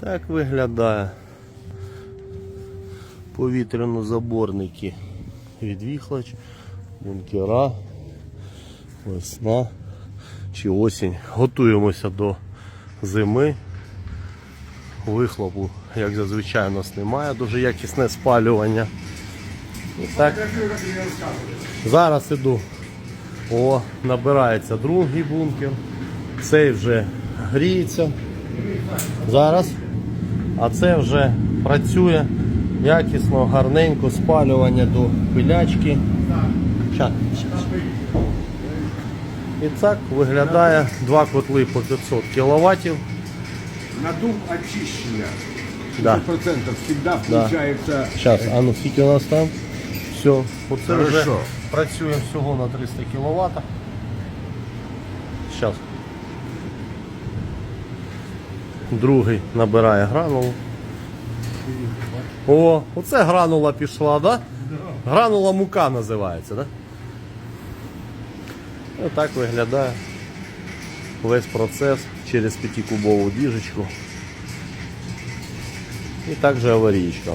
Так виглядає повітряно-заборники відвіхлач, бункера, весна чи осінь. Готуємося до зими. Вихлопу, як зазвичай, у нас немає, дуже якісне спалювання. І так, зараз іду. О, набирається другий бункер. Цей вже гріється. Зараз. А це вже працює якісно, гарненько, спалювання до пилячки. І так виглядає два котли по 500 кВт. Надув очищення. Да. 100% всегда включается. Зараз, а ну скільки у нас там? Все, оце вже працює всього на 300 кВт. Зараз. Другий набирає гранулу. О, оце гранула пішла, да? Гранула мука називається, да? Отак виглядає весь процес через 5-кубову діжечку. І також аварійка.